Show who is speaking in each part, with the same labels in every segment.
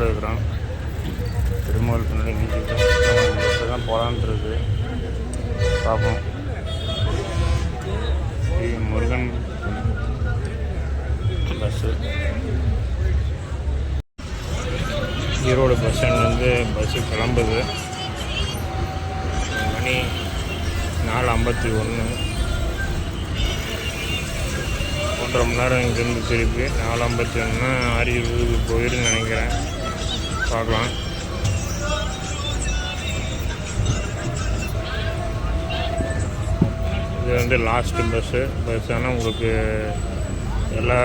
Speaker 1: ரோட்டில் இருக்கிறோம் திருமூல் பின்னாடி இப்போ தான் போகலான்ட்டு இருக்குது பார்ப்போம் முருகன் பஸ்ஸு ஈரோடு பஸ் ஸ்டாண்ட்லேருந்து பஸ்ஸு கிளம்புது. மணி நாலு ஐம்பத்தி ஒன்று ஒன்றரை மணி நேரம் இங்கேருந்து திருப்பி நாலு ஐம்பத்தி ஒன்றுனா ஆறு இருபதுக்கு போயிடுன்னு நினைக்கிறேன். பார்க்கலாம் இது வந்து லாஸ்ட்டு பஸ்ஸு பஸ் ஆனால் உங்களுக்கு எல்லா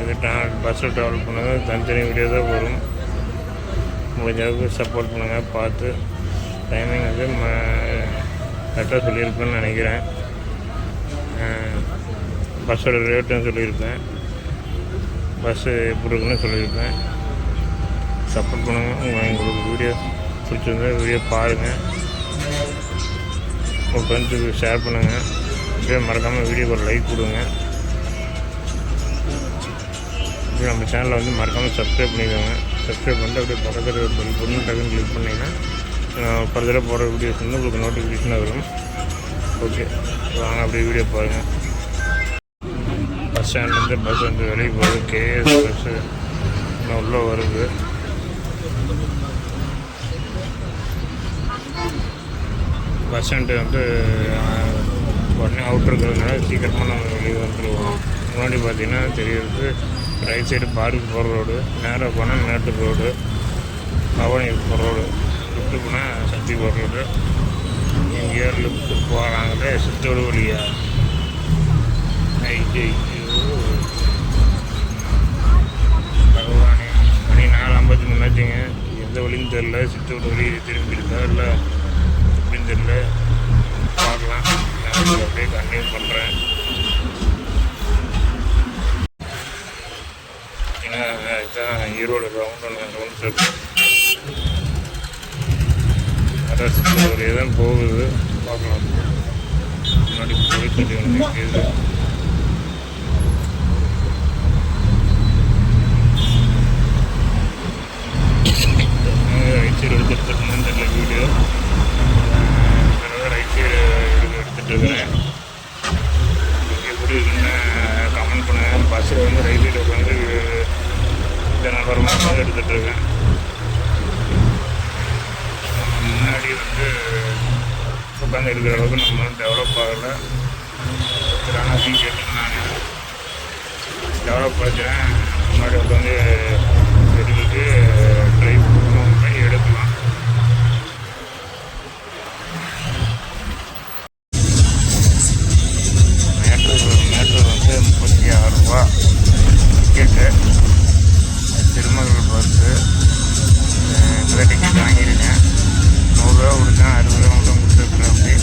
Speaker 1: இது பஸ்ஸில் ட்ராவல் பண்ணுங்கள் தனித்தனி வீடியோ தான் வரும். முடிஞ்ச அளவுக்கு சப்போர்ட் பண்ணுங்கள் பார்த்து. டைமிங் வந்து ம கரெக்டாக சொல்லியிருப்பேன்னு நினைக்கிறேன். பஸ்ஸோட ரேட்டும் சொல்லியிருப்பேன். பஸ்ஸு எப்படி இருக்குன்னு சொல்லியிருப்பேன். சப்போர்ட் பண்ணுங்கள் உங்கள் உங்களுக்கு வீடியோ பிடிச்சிருந்தா வீடியோ பாருங்கள் உங்கள் ஃப்ரெண்ட்ஸுக்கு ஷேர் பண்ணுங்கள் அப்படியே மறக்காமல் வீடியோக்கு ஒரு லைக் கொடுங்க. அப்படியே நம்ம சேனலை வந்து மறக்காமல் சப்ஸ்கிரைப் பண்ணிக்கோங்க. சப்ஸ்கிரைப் பண்ணிட்டு அப்படியே பக்கத்தில் பெல் பொண்ணு டக்குன்னு கிளிக் பண்ணிங்கன்னா ஃபர்தராக போகிற வீடியோஸ் வந்து உங்களுக்கு நோட்டிஃபிகேஷனாக வரும். ஓகே வாங்க அப்படியே வீடியோ பாருங்கள் பஸ் ஸ்டாண்ட்லேருந்து பஸ் வந்து வெளியே போகுது. கேஎஸ் பஸ்ஸு இன்னும் உள்ளே வருது. பஸ் ஸ்டாண்டு வந்து உடனே அவுட் இருக்கிறதுனால சீக்கிரமாக நம்ம வெளியே வந்துடுவோம் முன்னாடி பார்த்திங்கன்னா தெரியுது ரைட் சைடு பார்க்கு போகிற ரோடு நேராக போனால் மேட்டு ரோடு பவானி போகிற ரோடு லிஃப்ட்டு போனால் சக்தி போகிற ரோடு எங்கேயோ லிஃப்ட்டு போகிறாங்களே சித்தோடு வழியா. ஐயோ பகவானே மணி நாலு ஐம்பத்தி மூணாச்சுங்க எந்த வழின்னு தெரில சித்தோடு வழி திரும்பி இருக்கா இல்லை? தெரில பார்க்கலாம். நான் அப்படியே கண்டினியூ பண்ணுறேன் ஏன்னா இதுதான் ஈரோடு ரவுண்ட் ரவுண்ட் சர்க்கிள் அரசு ஒரு வழியாக போகுது. பார்க்கலாம். முன்னாடி போயிட்டு வந்து நிற்கிது எடுத்துட்டு வீடியோ. எடுத்துட்டு இருக்கிறேன் எப்படி இருக்குன்னு கமெண்ட் பண்ணுங்க. பஸ்ஸில் வந்து ரைட் உட்காந்து தினகரமாக எடுத்துட்டு இருக்கேன் முன்னாடி வந்து உட்காந்து எடுக்கிற அளவுக்கு நம்ம டெவலப் ஆகலை. ஆனால் கேட்டு நான் டெவலப் ஆச்சுன்னா முன்னாடி உட்காந்து எடுத்துட்டு மேட்ரு மேட்ரு வந்து முப்பத்தி ஆறு ரூபா டிக்கெட்டு திருமகள் பஸ்ஸு இப்போ டிக்கெட் வாங்கியிருக்கேன் நூறுரூவா கொடுத்தேன் அறுபது ரூபா மட்டும் கொடுத்துருக்குறேன் அப்படி.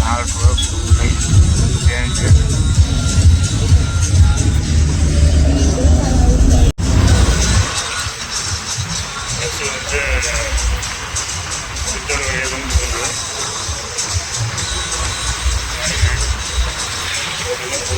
Speaker 1: நாலு ரூபா கொடுக்கலை சேஞ்சு பஸ் வந்து Chittoor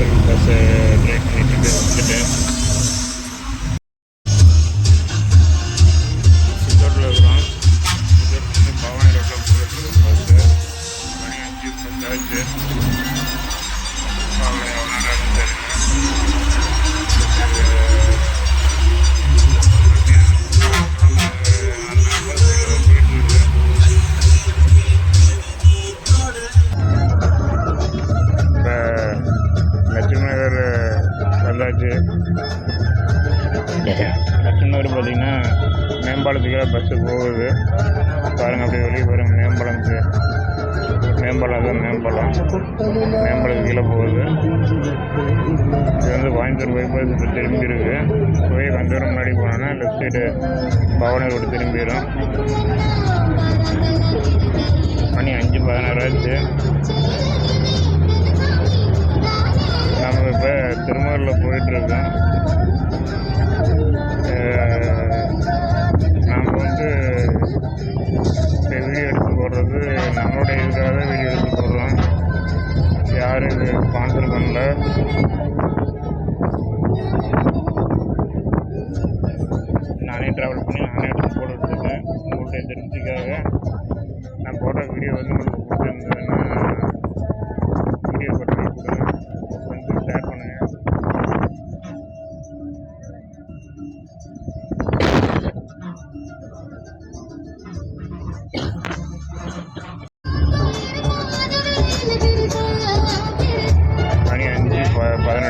Speaker 1: hospital was uh, breaking it into. அதான் மேம்பாலத்துக்கு கீழே போகுது. இது வந்து கோயம்புத்தூர் பைபாஸ் இப்போ திரும்பி இருக்கு போய் கொஞ்ச முன்னாடி போனோன்னா லெஃப்ட் சைடு பவனை ரோடு திரும்பிடும். மணி அஞ்சு பதினாறு ஆச்சு. நம்ம இப்போ திருமூரில் போயிட்டுருக்கோம் யாரும் இது ஸ்பான்சர் பண்ணல ப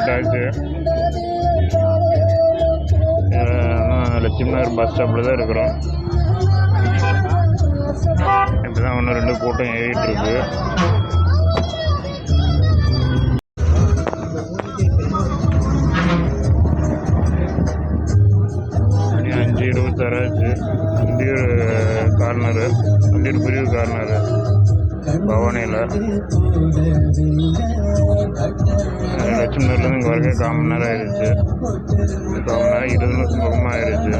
Speaker 1: லட்சுமி நகர் பஸ் ஸ்டாப்பில் தான் இருக்கிறோம். இப்போ தான் ஒன்று ரெண்டு கூட்டம் ஏறிட்டுருக்கு. மணி அஞ்சு இருபத்தாறாச்சு அந்தியூர் கார்னரு. அந்தியூர் பிரிவு கார்னரு. பவானியில். லட்சுமணர்லேருந்து இங்கே வரைக்கும் கால் மணி நேரம் ஆயிடுச்சு. கால் மணி நேரம் இருபது நிமிஷம் பக்கமாக ஆயிடுச்சு.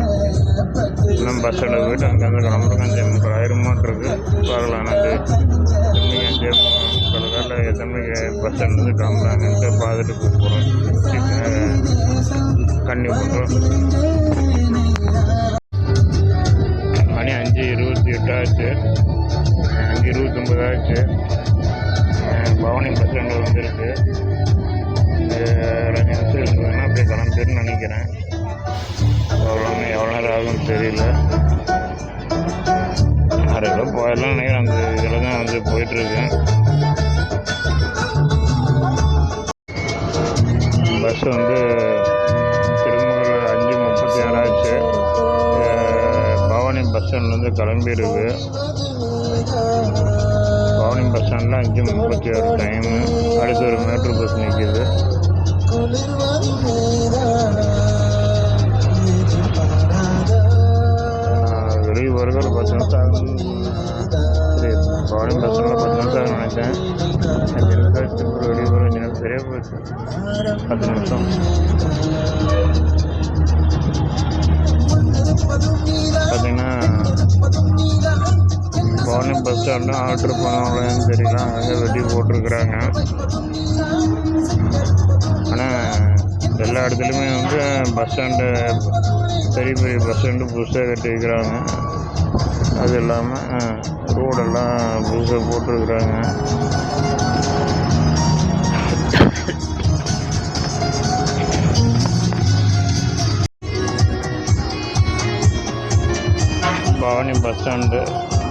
Speaker 1: இன்னும் பஸ் ஸ்டாண்டில் போயிட்டு அங்கேருந்து கிளம்புறதுக்கு அஞ்சே முக்கால் ஆயிரம் இருக்கு. பார்க்கலாம் அது திரும்பி அஞ்சே முக்கால் காலில் எத்தனை பஸ் ஸ்டாண்ட்லேருந்து கிளம்புறாங்கன்ட்டு பார்த்துட்டு போகிறோம் கண்ணி பண்ணுறோம் இருபத்தி எட்டாச்சு அஞ்சு இருபத்தொம்பது ஆச்சு பவானி பஸ் ஸ்டாண்டில் வந்துருக்கு. ரெண்டு அஞ்சு நிமிஷம் இருந்ததுன்னா அப்படியே கிளம்பிடுன்னு நினைக்கிறேன். எவ்வளோ எவ்வளோ நேரம் ஆகும்னு தெரியல. அரை கிலோ போயிடலாம் நினைக்கிறேன். அந்த இதில் தான் வந்து போயிட்டுருக்கேன். பஸ் வந்து பவானி பஸ் ஸ்டாண்ட்லேருந்து கிளம்பிடுது பவானி பஸ் ஸ்டாண்டில் அஞ்சு முப்பத்தி ஆறு டைமு அடுத்து ஒரு மேட்ரோ பஸ் நிற்கிது வெளியே வருகிற ஒரு பத்து நிமிஷம் ஆகும். பவானி பஸ் ஸ்டாண்டில் பத்து நிமிஷம் ஆகும் நினைச்சேன். அஞ்சு நிமிஷம் வெளியே வரும் அஞ்சு நிமிஷம் சரியாக போச்சு. பத்து நிமிஷம். பவானி ஆர்டர் பண்ணவங்களான்னு தெரியல. அங்கே வெட்டி போட்டிருக்குறாங்க. ஆனால் எல்லா இடத்துலையுமே வந்து பஸ் ஸ்டாண்டு பெரிய பெரிய பஸ் ஸ்டாண்டு புதுசாக கட்டியிருக்கிறாங்க. அது இல்லாமல் ரோடெல்லாம் புதுசாக போட்டிருக்குறாங்க. பவானி பஸ் ஸ்டாண்டு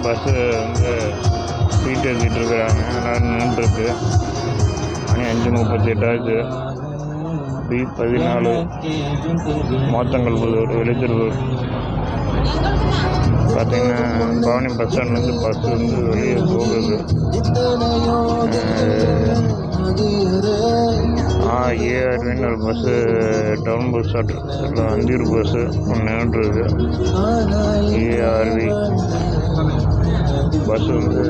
Speaker 1: பஸ்ஸு வந்து சீட் எழுதிட்டு இருக்கிறாங்க எல்லோரும் நின்றுருக்கு மணி அஞ்சு முப்பத்தி எட்டாச்சு பி பதினாலு. மோத்தங்கல் புதூர் வெளித்தூர் பார்த்தீங்கன்னா பவானி பஸ் ஸ்டாண்ட்லேருந்து பஸ் வந்து வெளியே போகுது. ஆ ஏஆர்வின்னு ஒரு bus town bus stand Anthiyur bus ஒன்று நின்றுருக்கு ஏஆர்வி. பஸ் வந்து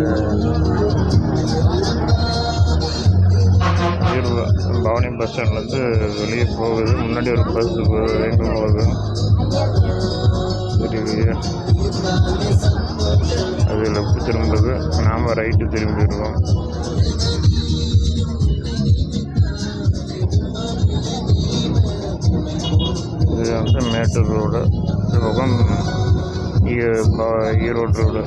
Speaker 1: பவானி பஸ் ஸ்டாண்ட்லேருந்து வெளியே போகுது. முன்னாடி ஒரு பஸ் வேண்டு போகுது தெரியலையே அது லெஃப்ட் திரும்புது நாம் ரைட்டு திரும்பிடுவோம் இது வந்து மேட்டூர் ரோடு. இந்த பக்கம் ஈரோடு ரோடு.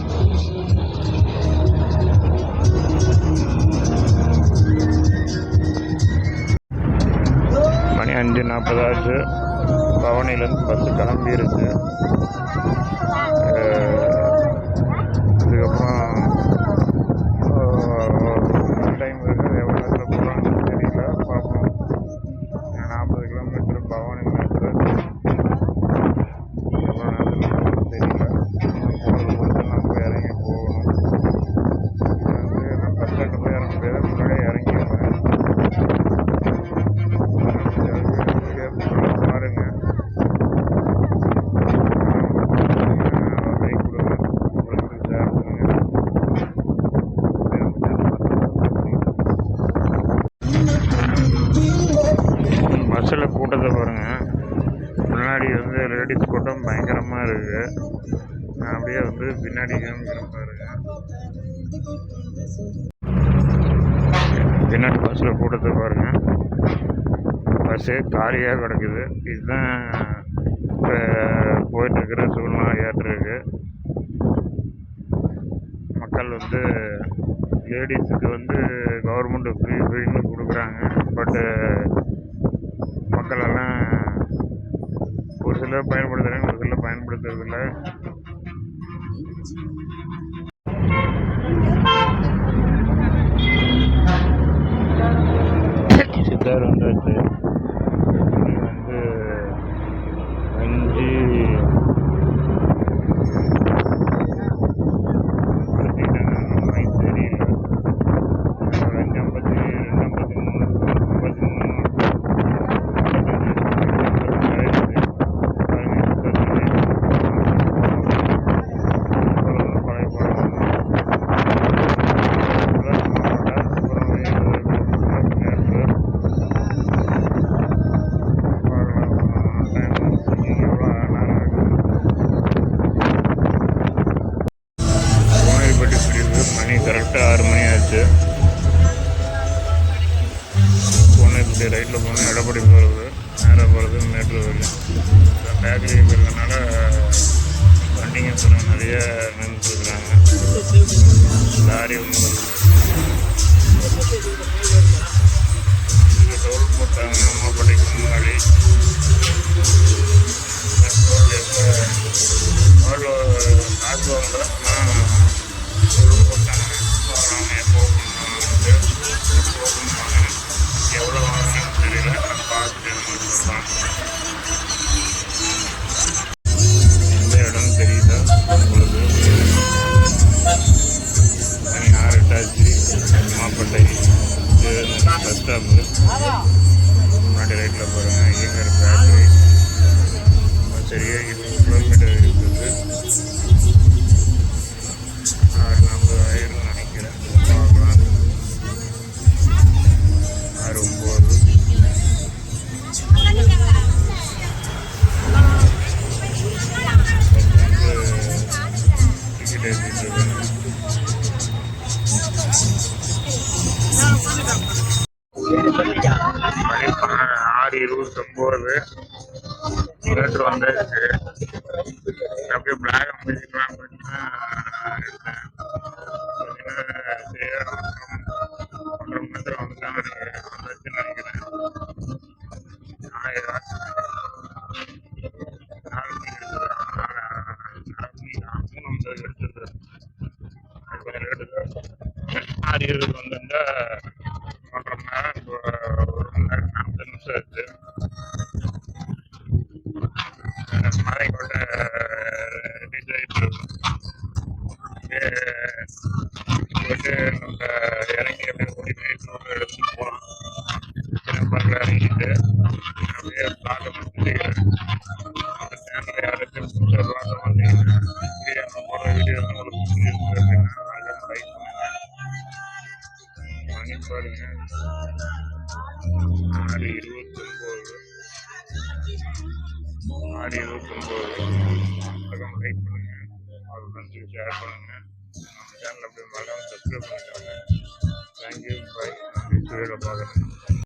Speaker 1: அஞ்சு நாற்பதாச்சு பவனிலிருந்து பஸ்ஸு கிளம்பிருச்சு. அதுக்கப்புறம் காமிக்கிறேன் பாருங்கள் பஸ்ஸில் கூட்டத்தை பாருங்கள் பஸ்ஸே காலியாக கிடக்குது. இதுதான் இப்போ போயிட்டுருக்கிற சூழ்நிலை ஏற்றிருக்கு. மக்கள் வந்து லேடிஸுக்கு வந்து கவர்மெண்ட்டு ஃப்ரீ ஃப்ரீன்னு கொடுக்குறாங்க. பட்டு மக்களெல்லாம் ஒரு சிலர் பயன்படுத்துகிறாங்க ஒரு சிலர் பயன்படுத்துறதில்ல. பேசிட்டு இருக்கேன் ஆறு இருபத்தி ஒன்பது நேற்று பாருங்க ஆறு இருபத்தி ஒன்பது ஆறு ஷேர் பண்ணுங்க